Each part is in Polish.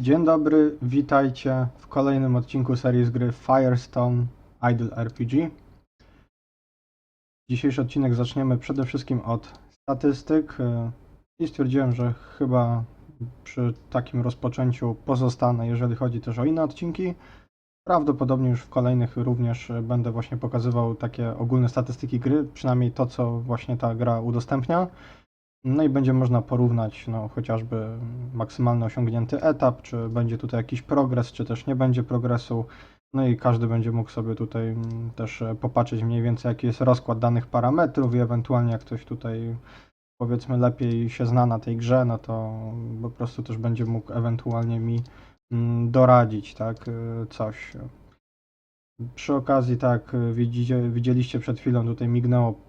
Dzień dobry, witajcie w kolejnym odcinku serii z gry Firestone Idle RPG. Dzisiejszy odcinek zaczniemy przede wszystkim od statystyk e, i stwierdziłem, że chyba przy takim rozpoczęciu pozostanę, jeżeli chodzi też o inne odcinki. Prawdopodobnie już w kolejnych również będę właśnie pokazywał takie ogólne statystyki gry, przynajmniej to, co właśnie ta gra udostępnia. No i będzie można porównać no, chociażby maksymalny osiągnięty etap, czy będzie tutaj jakiś progres, czy też nie będzie progresu. No i każdy będzie mógł sobie tutaj mm, też e, popatrzeć mniej więcej jaki jest rozkład danych parametrów i ewentualnie jak ktoś tutaj powiedzmy lepiej się zna na tej grze, no to po prostu też będzie mógł ewentualnie mi mm, doradzić, tak, e, coś. Przy okazji, tak, e, widzicie, widzieliście przed chwilą, tutaj mignęło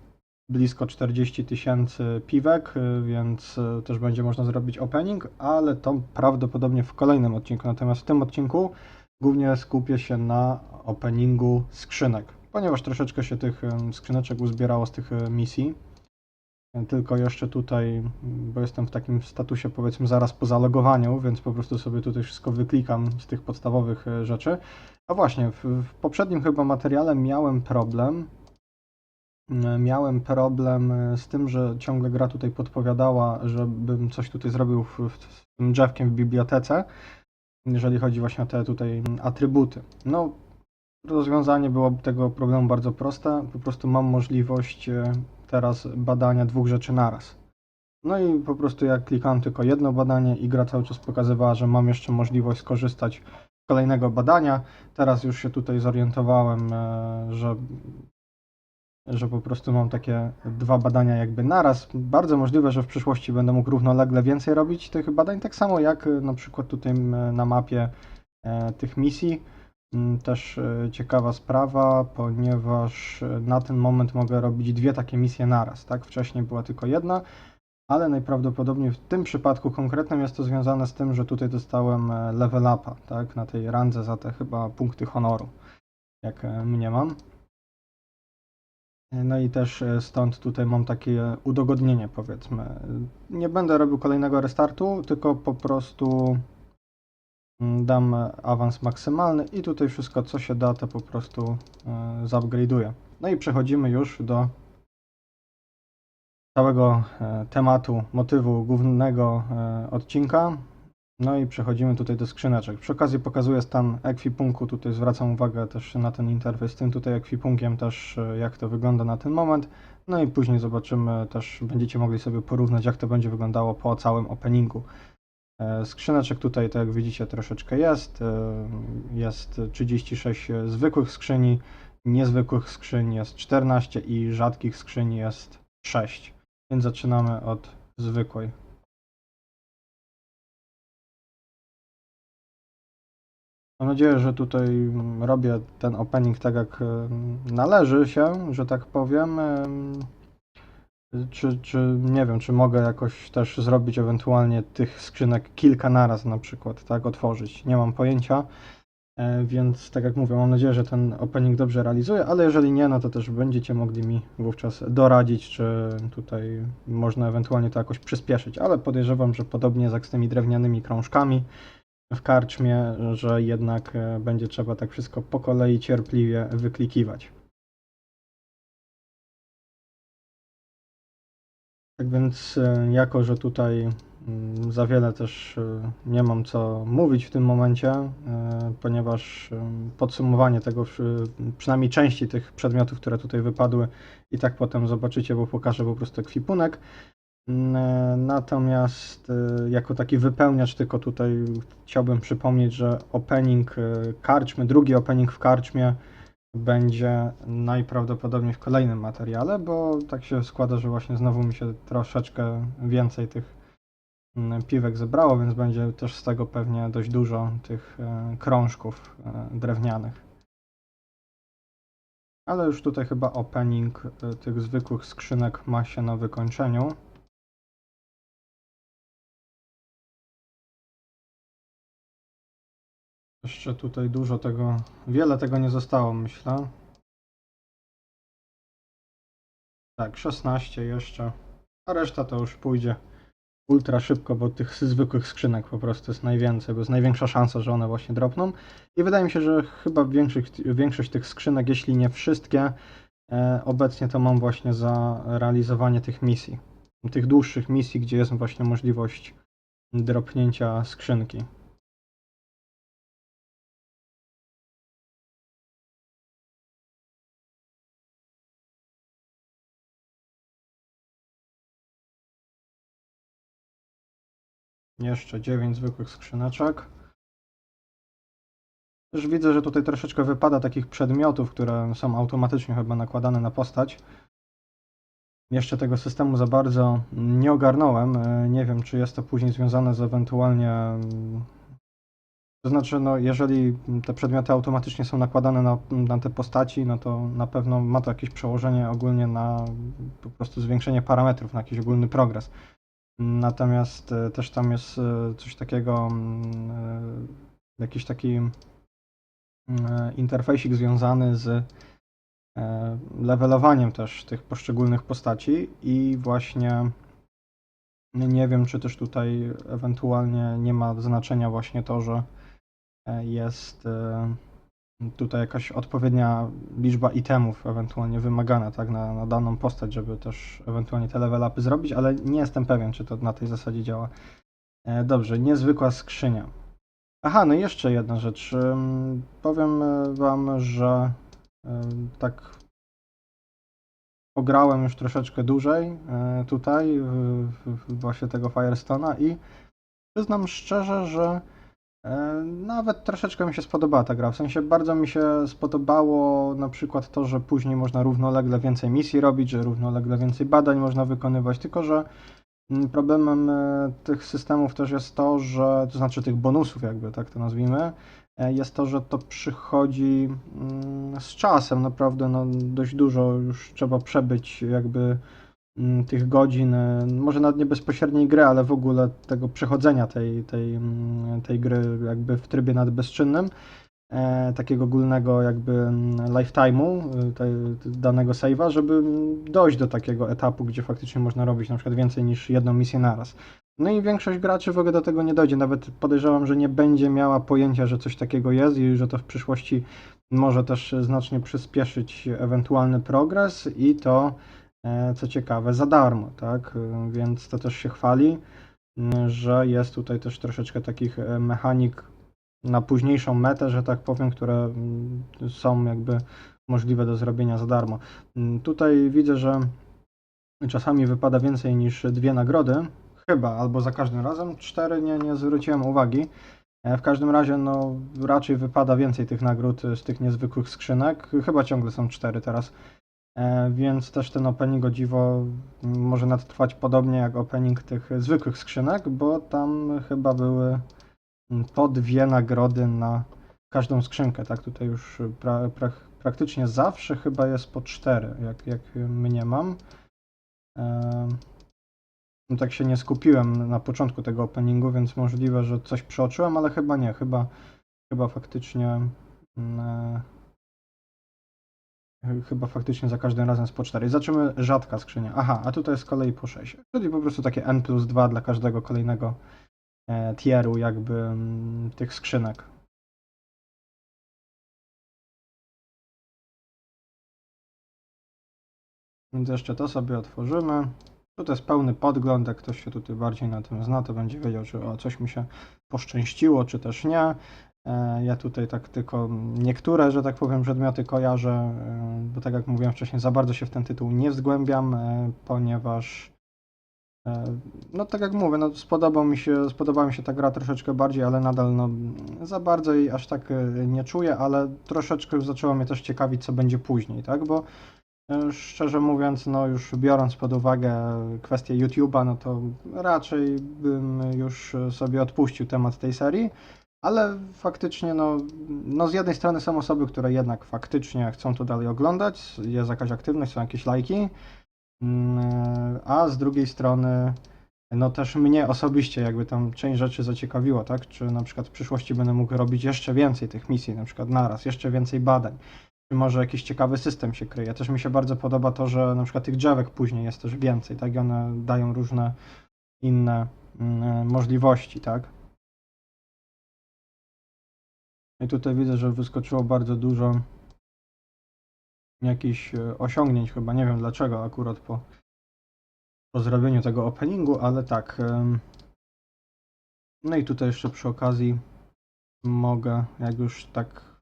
blisko 40 tysięcy piwek, y, więc y, też będzie można zrobić opening, ale to prawdopodobnie w kolejnym odcinku. Natomiast w tym odcinku głównie skupię się na openingu skrzynek, ponieważ troszeczkę się tych em, skrzyneczek uzbierało z tych misji. Tylko jeszcze tutaj, bo jestem w takim statusie powiedzmy zaraz po zalogowaniu, więc po prostu sobie tutaj wszystko wyklikam z tych podstawowych rzeczy. A właśnie, w, w poprzednim chyba materiale miałem problem, miałem problem e, z tym, że ciągle gra tutaj podpowiadała, żebym coś tutaj zrobił w, w, z tym drzewkiem w bibliotece, jeżeli chodzi właśnie o te tutaj atrybuty. No, rozwiązanie było tego problemu bardzo proste. Po prostu mam możliwość e, teraz badania dwóch rzeczy naraz. No i po prostu jak klikam tylko jedno badanie i gra cały czas pokazywała, że mam jeszcze możliwość skorzystać z kolejnego badania. Teraz już się tutaj zorientowałem, e, że że po prostu mam takie dwa badania jakby naraz. Bardzo możliwe, że w przyszłości będę mógł równolegle więcej robić tych badań, tak samo jak y, na przykład tutaj na mapie e, tych misji. Mm, Też e, ciekawa sprawa, ponieważ e, na ten moment mogę robić dwie takie misje naraz, tak? Wcześniej była tylko jedna, ale najprawdopodobniej w tym przypadku konkretnym jest to związane z tym, że tutaj dostałem e, level upa, tak? Na tej randze za te chyba punkty honoru, jak e, mniemam. No i też e, stąd tutaj mam takie udogodnienie, powiedzmy. Nie będę robił kolejnego restartu, tylko po prostu mm, dam awans maksymalny i tutaj wszystko, co się da, to po prostu e, zupgrade'uję. No i przechodzimy już do całego e, tematu, motywu głównego odcinka. No i przechodzimy tutaj do skrzyneczek. Przy okazji pokazuję stan ekwipunku. Tutaj zwracam uwagę też na ten interfejs z tym tutaj ekwipunkiem też, e, jak to wygląda na ten moment. No i później zobaczymy też, będziecie mogli sobie porównać, jak to będzie wyglądało po całym openingu. E, Skrzyneczek tutaj, tak jak widzicie, troszeczkę jest. E, Jest 36 zwykłych skrzyni, niezwykłych skrzyń jest 14 i rzadkich skrzyni jest 6. Więc zaczynamy od zwykłej. Mam nadzieję, że tutaj robię ten opening tak jak em, należy się, że tak powiem. Em, Czy, czy nie wiem, czy mogę jakoś też zrobić ewentualnie tych skrzynek kilka naraz na przykład, tak, otworzyć. Nie mam pojęcia, e, więc tak jak mówię, mam nadzieję, że ten opening dobrze realizuje, ale jeżeli nie, no to też będziecie mogli mi wówczas doradzić, czy tutaj można ewentualnie to jakoś przyspieszyć, ale podejrzewam, że podobnie jak z tymi drewnianymi krążkami w karczmie, że jednak e, będzie trzeba tak wszystko po kolei cierpliwie wyklikiwać. Tak więc, e, jako że tutaj mm, za wiele też e, nie mam co mówić w tym momencie, ponieważ podsumowanie tego, przy- przynajmniej części tych przedmiotów, które tutaj wypadły, i tak potem zobaczycie, bo pokażę po prostu ekwipunek. Natomiast e, jako taki wypełniacz tylko tutaj chciałbym przypomnieć, że opening e, karczmy, drugi opening w karczmie będzie najprawdopodobniej w kolejnym materiale, bo tak się składa, że właśnie znowu mi się troszeczkę więcej tych piwek zebrało, więc będzie też z tego pewnie dość dużo tych e, krążków drewnianych. Ale już tutaj chyba opening tych zwykłych skrzynek ma się na wykończeniu. Jeszcze tutaj dużo tego, wiele tego nie zostało, myślę. Tak, 16 jeszcze, a reszta to już pójdzie ultra szybko, bo tych zwykłych skrzynek po prostu jest najwięcej, bo jest największa szansa, że one właśnie dropną. I wydaje mi się, że chyba większość, większość tych skrzynek, jeśli nie wszystkie, e, obecnie to mam właśnie za realizowanie tych misji. Tych dłuższych misji, gdzie jest właśnie możliwość dropnięcia skrzynki. Jeszcze 9 zwykłych skrzyneczek. Też widzę, że tutaj troszeczkę wypada takich przedmiotów, które są automatycznie chyba nakładane na postać. Jeszcze tego systemu za bardzo nie ogarnąłem. E, Nie wiem, czy jest to później związane z ewentualnie. To znaczy, no, jeżeli te przedmioty automatycznie są nakładane na, na te postaci, no to na pewno ma to jakieś przełożenie ogólnie na po prostu zwiększenie parametrów, na jakiś ogólny progres. Natomiast e, też tam jest e, coś takiego, mm, e, jakiś taki mm, interfejsik związany z levelowaniem też tych poszczególnych postaci i właśnie nie wiem, czy też tutaj ewentualnie nie ma znaczenia właśnie to, że jest tutaj jakaś odpowiednia liczba itemów ewentualnie wymagana tak, na, na daną postać, żeby też ewentualnie te level upy zrobić, ale nie jestem pewien, czy to na tej zasadzie działa. E, Dobrze, niezwykła skrzynia. Aha, no jeszcze jedna rzecz. Powiem e, wam, że ym, tak pograłem już troszeczkę dłużej e, tutaj właśnie tego Firestone'a i przyznam szczerze, że e, nawet troszeczkę mi się spodobała ta gra. W sensie bardzo mi się spodobało na przykład to, że później można równolegle więcej misji robić, że równolegle więcej badań można wykonywać, tylko że mm, problemem e, tych systemów też jest to, że, to znaczy tych bonusów jakby, tak to nazwijmy, e, jest to, że to przychodzi mm, z czasem, naprawdę no, dość dużo już trzeba przebyć jakby tych godzin, e, może nawet nie bezpośredniej gry, ale w ogóle tego przechodzenia tej, tej, mm, tej gry jakby w trybie nadbezczynnym, e, takiego ogólnego jakby mm, lifetime'u e, danego save'a, żeby mm, dojść do takiego etapu, gdzie faktycznie można robić na przykład więcej niż jedną misję naraz. No i większość graczy w ogóle do tego nie dojdzie. Nawet podejrzewam, że nie będzie miała pojęcia, że coś takiego jest i że to w przyszłości może też znacznie przyspieszyć ewentualny progres i to, co ciekawe, za darmo, tak? E, Więc to też się chwali, że jest tutaj też troszeczkę takich e, mechanik na późniejszą metę, że tak powiem, które są jakby możliwe do zrobienia za darmo. Tutaj widzę, że czasami wypada więcej niż dwie nagrody, chyba, albo za każdym razem. Cztery nie, nie zwróciłem uwagi. E, W każdym razie, no, raczej wypada więcej tych nagród e, z tych niezwykłych skrzynek. Chyba ciągle są cztery teraz. E, Więc też ten opening o dziwo może nadtrwać podobnie jak opening tych zwykłych skrzynek, bo tam chyba były po dwie nagrody na każdą skrzynkę, tak? Tutaj już pra, pra, praktycznie zawsze chyba jest po cztery, jak, jak mnie mam. E, no tak się nie skupiłem na początku tego openingu, więc możliwe, że coś przeoczyłem, ale chyba nie, chyba, chyba faktycznie mm, e, chyba faktycznie za każdym razem jest po 4. Zobaczymy rzadka skrzynia. Aha, a tutaj z kolei po 6. Czyli po prostu takie N plus 2 dla każdego kolejnego e, tieru jakby mm, tych skrzynek. Więc jeszcze to sobie otworzymy. Tutaj jest pełny podgląd, jak ktoś się tutaj bardziej na tym zna, to będzie wiedział, czy o, coś mi się poszczęściło, czy też nie. E, Ja tutaj tak tylko niektóre, że tak powiem, przedmioty kojarzę, e, bo tak jak mówiłem wcześniej, za bardzo się w ten tytuł nie wzgłębiam, e, ponieważ no tak jak mówię, no spodobał mi się, spodobała mi się ta gra troszeczkę bardziej, ale nadal no za bardzo jej aż tak nie czuję, ale troszeczkę zaczęło mnie też ciekawić, co będzie później, tak, bo Szczerze mówiąc, no już biorąc pod uwagę kwestię YouTube'a, no to raczej bym już sobie odpuścił temat tej serii, ale faktycznie, no, no z jednej strony są osoby, które jednak faktycznie chcą to dalej oglądać, jest jakaś aktywność, są jakieś lajki, mm, a z drugiej strony, no też mnie osobiście jakby tam część rzeczy zaciekawiło, tak? Czy na przykład w przyszłości będę mógł robić jeszcze więcej tych misji, na przykład naraz, jeszcze więcej badań czy może jakiś ciekawy system się kryje. Też mi się bardzo podoba to, że na przykład tych drzewek później jest też więcej, tak? I one dają różne inne mm, możliwości, tak? I tutaj widzę, że wyskoczyło bardzo dużo jakichś e, osiągnięć, chyba nie wiem dlaczego akurat po, po zrobieniu tego openingu, ale tak. No i tutaj jeszcze przy okazji mogę, jak już tak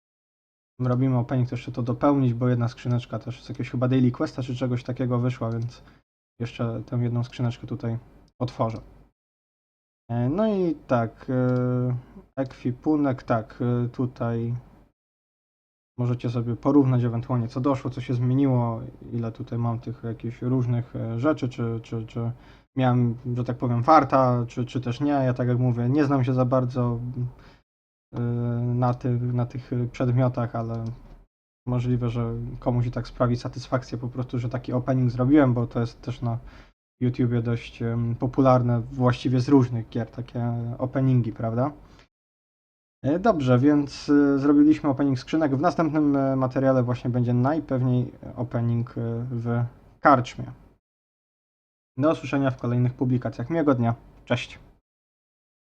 robimy opening, to jeszcze to dopełnić, bo jedna skrzyneczka też z jakiegoś chyba Daily Questa czy czegoś takiego wyszła, więc jeszcze tę jedną skrzyneczkę tutaj otworzę. E, No i tak, e, ekwipunek, tak, e, tutaj możecie sobie porównać ewentualnie co doszło, co się zmieniło, ile tutaj mam tych jakichś różnych rzeczy, czy, czy, czy miałem, że tak powiem, farta, czy, czy też nie. Ja tak jak mówię, nie znam się za bardzo na tych, na tych przedmiotach, ale możliwe, że komuś i tak sprawi satysfakcję po prostu, że taki opening zrobiłem, bo to jest też na YouTubie dość popularne właściwie z różnych gier, takie openingi, prawda? E, Dobrze, więc e, zrobiliśmy opening skrzynek. W następnym e, materiale właśnie będzie najpewniej opening w karczmie. Do usłyszenia w kolejnych publikacjach. Miłego dnia. Cześć.